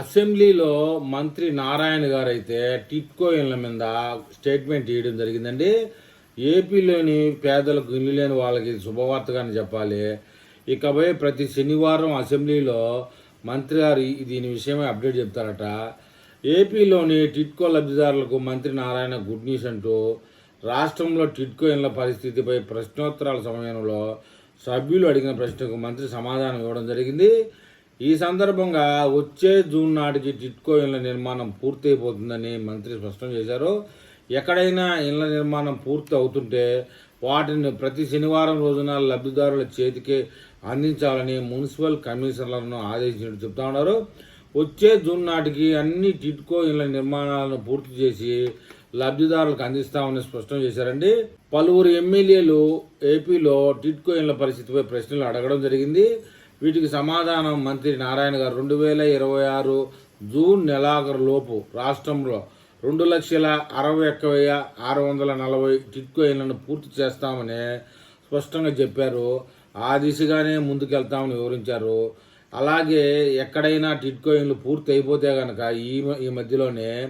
అసెంబ్లీలో మంత్రి నారాయణ గారు అయితే టిట్కో ఇళ్ళ మీద స్టేట్మెంట్ ఇవ్వడం జరిగిందండి. ఏపీలోని పేదలకు ఇల్లు లేని వాళ్ళకి శుభవార్తగానే చెప్పాలి. ఇకపై ప్రతి శనివారం అసెంబ్లీలో మంత్రి గారు దీని విషయమై అప్డేట్ చెప్తారట. ఏపీలోని టిట్కో లబ్ధిదారులకు మంత్రి నారాయణ గుడ్ న్యూస్ అంటూ రాష్ట్రంలో టిట్కో ఇళ్ళ పరిస్థితిపై ప్రశ్నోత్తరాల సమయంలో సభ్యులు అడిగిన ప్రశ్నకు మంత్రి సమాధానం ఇవ్వడం జరిగింది. ఈ సందర్భంగా వచ్చే జూన్ నాటికి టిట్కో ఇళ్ళ నిర్మాణం పూర్తయిపోతుందని మంత్రి స్పష్టం చేశారు. ఎక్కడైనా ఇళ్ళ నిర్మాణం పూర్తి అవుతుంటే వాటిని ప్రతి శనివారం రోజున లబ్ధిదారుల చేతికి అందించాలని మున్సిపల్ కమిషనర్లను ఆదేశించినట్టు చెప్తా ఉన్నారు. వచ్చే జూన్ నాటికి అన్ని టిట్కో ఇళ్ళ నిర్మాణాలను పూర్తి చేసి లబ్ధిదారులకు అందిస్తామని స్పష్టం చేశారండి. పలువురు ఎమ్మెల్యేలు ఏపీలో టిట్కో ఇళ్ళ పరిస్థితిపై ప్రశ్నలు అడగడం జరిగింది. వీటికి సమాధానం మంత్రి నారాయణ గారు. రెండు వేల ఇరవై ఆరు జూన్ నెలాఖరు లోపు రాష్ట్రంలో రెండు లక్షల అరవై ఒక్క వెయ్యి ఆరు వందల నలభై టిట్కో ఇళ్ళను పూర్తి చేస్తామని స్పష్టంగా చెప్పారు. ఆ దిశగానే ముందుకెళ్తామని వివరించారు. అలాగే ఎక్కడైనా టిట్కో ఇళ్ళు పూర్తి అయిపోతే కనుక ఈ మ- ఈ మధ్యలోనే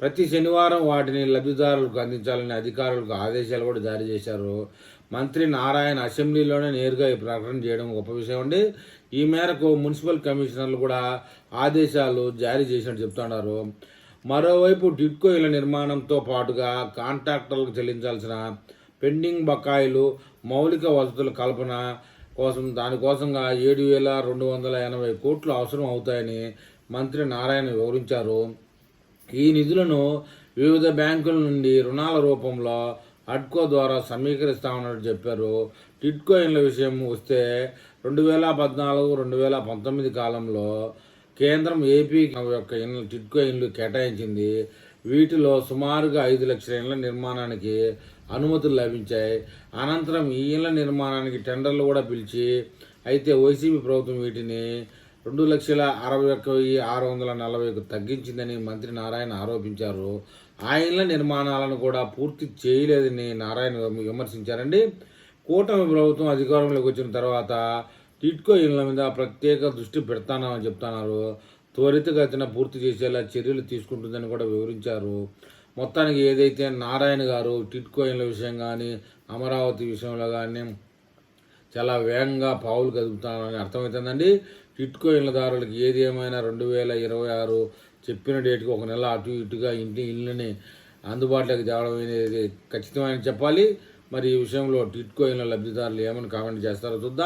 ప్రతి శనివారం వాటిని లబ్ధిదారులకు అందించాలని అధికారులకు ఆదేశాలు కూడా జారీ చేశారు. మంత్రి నారాయణ అసెంబ్లీలోనే నేరుగా ఈ ప్రకటన చేయడం గొప్ప విషయం అండి. ఈ మేరకు మున్సిపల్ కమిషనర్లు కూడా ఆదేశాలు జారీ చేసినట్టు చెప్తున్నారు. మరోవైపు డిట్కో ఇళ్ళ నిర్మాణంతో పాటుగా కాంట్రాక్టర్లకు చెల్లించాల్సిన పెండింగ్ బకాయిలు మౌలిక వసతుల కల్పన కోసం దానికోసంగా ఏడు వేల రెండు వందల ఎనభై కోట్లు అవసరం అవుతాయని మంత్రి నారాయణ వివరించారు. ఈ నిధులను వివిధ బ్యాంకుల నుండి రుణాల రూపంలో అడ్కో ద్వారా సమీకరిస్తామన్నట్టు చెప్పారు. టిట్కోయిన్ల విషయం వస్తే రెండు వేల పద్నాలుగు రెండు వేల పంతొమ్మిది కాలంలో కేంద్రం ఏపీ యొక్క ఇళ్ళ టిట్కోయిన్లు కేటాయించింది. వీటిలో సుమారుగా ఐదు లక్షల ఇళ్ళ నిర్మాణానికి అనుమతులు లభించాయి. అనంతరం ఈ ఇళ్ళ నిర్మాణానికి టెండర్లు కూడా పిలిచి అయితే వైసీపీ ప్రభుత్వం వీటిని రెండు లక్షల అరవై ఒక్క వెయ్యి ఆరు వందల నలభైకు తగ్గించిందని మంత్రి నారాయణ ఆరోపించారు. ఆయన్ల నిర్మాణాలను కూడా పూర్తి చేయలేదని నారాయణ విమర్శించారండి. కూటమి ప్రభుత్వం అధికారంలోకి వచ్చిన తర్వాత టిట్కో ఇళ్ళ మీద ప్రత్యేక దృష్టి పెడతానని చెప్తున్నారు. త్వరితగతిన పూర్తి చేసేలా చర్యలు తీసుకుంటుందని కూడా వివరించారు. మొత్తానికి ఏదైతే నారాయణ గారు టిట్కో ఇళ్ళ విషయం కానీ అమరావతి విషయంలో కానీ చాలా వేగంగా పావులు కదుపుతామని అర్థమవుతుందండి టిట్కో ఇళ్ళదారులకు ఏది ఏమైనా రెండు వేల ఇరవై ఆరు చెప్పిన డేట్కి ఒక నెల అటు ఇటుగా ఇంటి ఇళ్ళని అందుబాటులోకి తేవడం అనేది ఖచ్చితమైన చెప్పాలి. మరి ఈ విషయంలో టిట్కో ఇళ్ళ లబ్ధిదారులు ఏమని కామెంట్ చేస్తారో చూద్దాం.